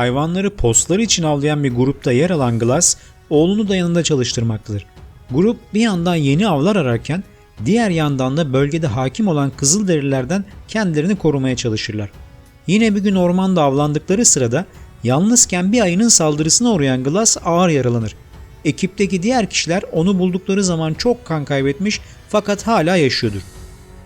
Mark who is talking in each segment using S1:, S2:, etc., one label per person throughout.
S1: Hayvanları postları için avlayan bir grupta yer alan Glass, oğlunu da yanında çalıştırmaktadır. Grup bir yandan yeni avlar ararken diğer yandan da bölgede hakim olan Kızılderililerden kendilerini korumaya çalışırlar. Yine bir gün ormanda avlandıkları sırada yalnızken bir ayının saldırısına uğrayan Glass ağır yaralanır. Ekipteki diğer kişiler onu buldukları zaman çok kan kaybetmiş fakat hala yaşıyordur.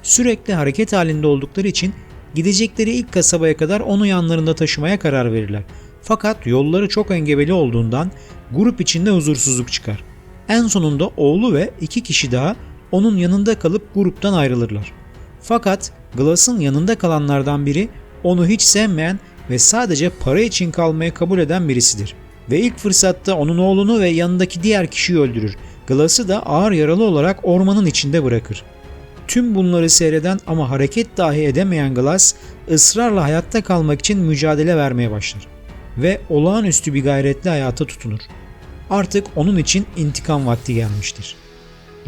S1: Sürekli hareket halinde oldukları için gidecekleri ilk kasabaya kadar onu yanlarında taşımaya karar verirler. Fakat yolları çok engebeli olduğundan grup içinde huzursuzluk çıkar. En sonunda oğlu ve iki kişi daha onun yanında kalıp gruptan ayrılırlar. Fakat Glass'ın yanında kalanlardan biri onu hiç sevmeyen ve sadece para için kalmayı kabul eden birisidir. Ve ilk fırsatta onun oğlunu ve yanındaki diğer kişiyi öldürür. Glass'ı da ağır yaralı olarak ormanın içinde bırakır. Tüm bunları seyreden ama hareket dahi edemeyen Glass ısrarla hayatta kalmak için mücadele vermeye başlar ve olağanüstü bir gayretle hayata tutunur. Artık onun için intikam vakti gelmiştir.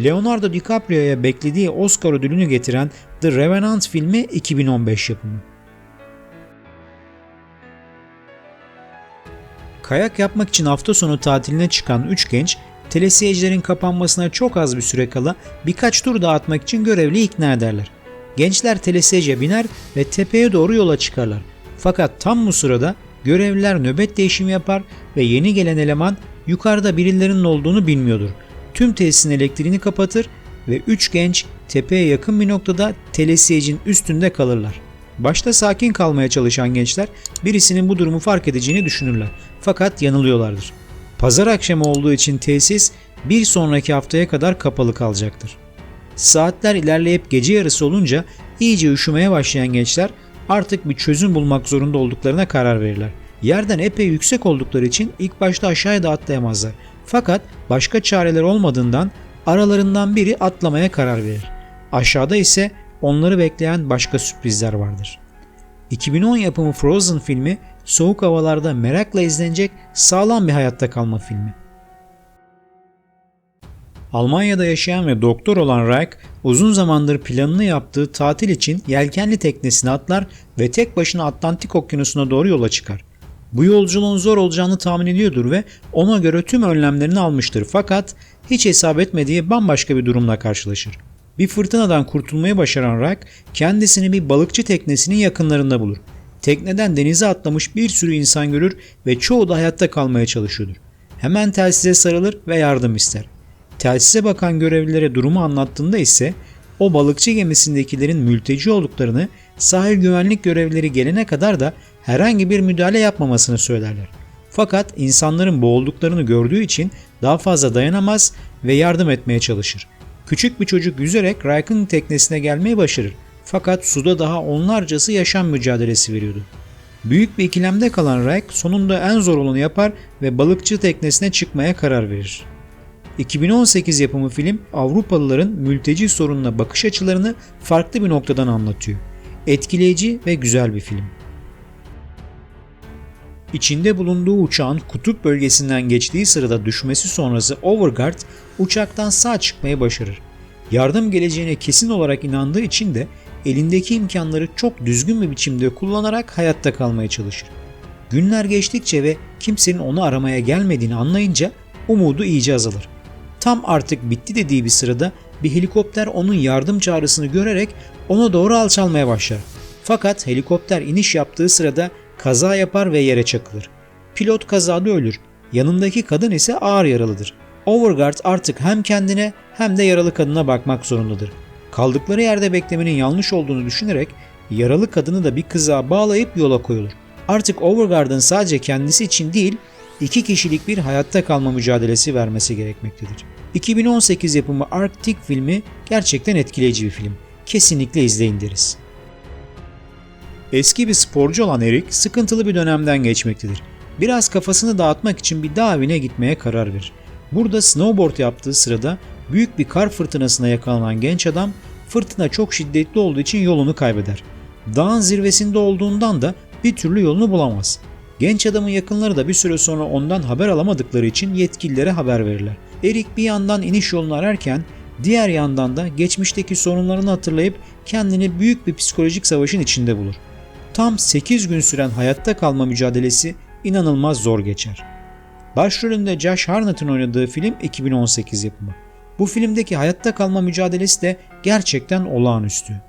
S1: Leonardo DiCaprio'ya beklediği Oscar ödülünü getiren The Revenant filmi 2015 yapımı. Kayak yapmak için hafta sonu tatiline çıkan 3 genç, telesiyecilerin kapanmasına çok az bir süre kala birkaç tur daha atmak için görevli ikna ederler. Gençler telesiyece biner ve tepeye doğru yola çıkarlar. Fakat tam bu sırada görevliler nöbet değişimi yapar ve yeni gelen eleman yukarıda birilerinin olduğunu bilmiyordur. Tüm tesisin elektriğini kapatır ve 3 genç tepeye yakın bir noktada telesiyecin üstünde kalırlar. Başta sakin kalmaya çalışan gençler birisinin bu durumu fark edeceğini düşünürler. Fakat yanılıyorlardır. Pazar akşamı olduğu için tesis bir sonraki haftaya kadar kapalı kalacaktır. Saatler ilerleyip gece yarısı olunca iyice üşümeye başlayan gençler artık bir çözüm bulmak zorunda olduklarına karar verirler. Yerden epey yüksek oldukları için ilk başta aşağıya da atlayamazlar. Fakat başka çareler olmadığından aralarından biri atlamaya karar verir. Aşağıda ise onları bekleyen başka sürprizler vardır. 2010 yapımı Frozen filmi soğuk havalarda merakla izlenecek sağlam bir hayatta kalma filmi. Almanya'da yaşayan ve doktor olan Reich uzun zamandır planını yaptığı tatil için yelkenli teknesine atlar ve tek başına Atlantik Okyanusu'na doğru yola çıkar. Bu yolculuğun zor olacağını tahmin ediyordur ve ona göre tüm önlemlerini almıştır fakat hiç hesap etmediği bambaşka bir durumla karşılaşır. Bir fırtınadan kurtulmayı başaran Reich kendisini bir balıkçı teknesinin yakınlarında bulur. Tekneden denize atlamış bir sürü insan görür ve çoğu da hayatta kalmaya çalışıyordur. Hemen telsize sarılır ve yardım ister. Telsize bakan görevlilere durumu anlattığında ise o balıkçı gemisindekilerin mülteci olduklarını, sahil güvenlik görevlileri gelene kadar da herhangi bir müdahale yapmamasını söylerler. Fakat insanların boğulduklarını gördüğü için daha fazla dayanamaz ve yardım etmeye çalışır. Küçük bir çocuk yüzerek Reich'ın teknesine gelmeyi başarır. Fakat suda daha onlarcası yaşam mücadelesi veriyordu. Büyük bir ikilemde kalan Reich sonunda en zor olanı yapar ve balıkçı teknesine çıkmaya karar verir. 2018 yapımı film Avrupalıların mülteci sorununa bakış açılarını farklı bir noktadan anlatıyor. Etkileyici ve güzel bir film. İçinde bulunduğu uçağın kutup bölgesinden geçtiği sırada düşmesi sonrası Overgard uçaktan sağ çıkmayı başarır. Yardım geleceğine kesin olarak inandığı için de elindeki imkanları çok düzgün bir biçimde kullanarak hayatta kalmaya çalışır. Günler geçtikçe ve kimsenin onu aramaya gelmediğini anlayınca umudu iyice azalır. Tam artık bitti dediği bir sırada bir helikopter onun yardım çağrısını görerek ona doğru alçalmaya başlar. Fakat helikopter iniş yaptığı sırada kaza yapar ve yere çakılır. Pilot kazada ölür. Yanındaki kadın ise ağır yaralıdır. Overgard artık hem kendine hem de yaralı kadına bakmak zorundadır. Kaldıkları yerde beklemenin yanlış olduğunu düşünerek yaralı kadını da bir kıza bağlayıp yola koyulur. Artık Overgard'ın sadece kendisi için değil, iki kişilik bir hayatta kalma mücadelesi vermesi gerekmektedir. 2018 yapımı Arctic filmi gerçekten etkileyici bir film. Kesinlikle izleyin deriz. Eski bir sporcu olan Eric sıkıntılı bir dönemden geçmektedir. Biraz kafasını dağıtmak için bir dağ evine gitmeye karar verir. Burada snowboard yaptığı sırada büyük bir kar fırtınasına yakalanan genç adam fırtına çok şiddetli olduğu için yolunu kaybeder. Dağın zirvesinde olduğundan da bir türlü yolunu bulamaz. Genç adamın yakınları da bir süre sonra ondan haber alamadıkları için yetkililere haber verirler. Erik bir yandan iniş yolunu ararken diğer yandan da geçmişteki sorunlarını hatırlayıp kendini büyük bir psikolojik savaşın içinde bulur. Tam 8 gün süren hayatta kalma mücadelesi inanılmaz zor geçer. Başrolünde Josh Hartnett'ın oynadığı film 2018 yapımı. Bu filmdeki hayatta kalma mücadelesi de gerçekten olağanüstü.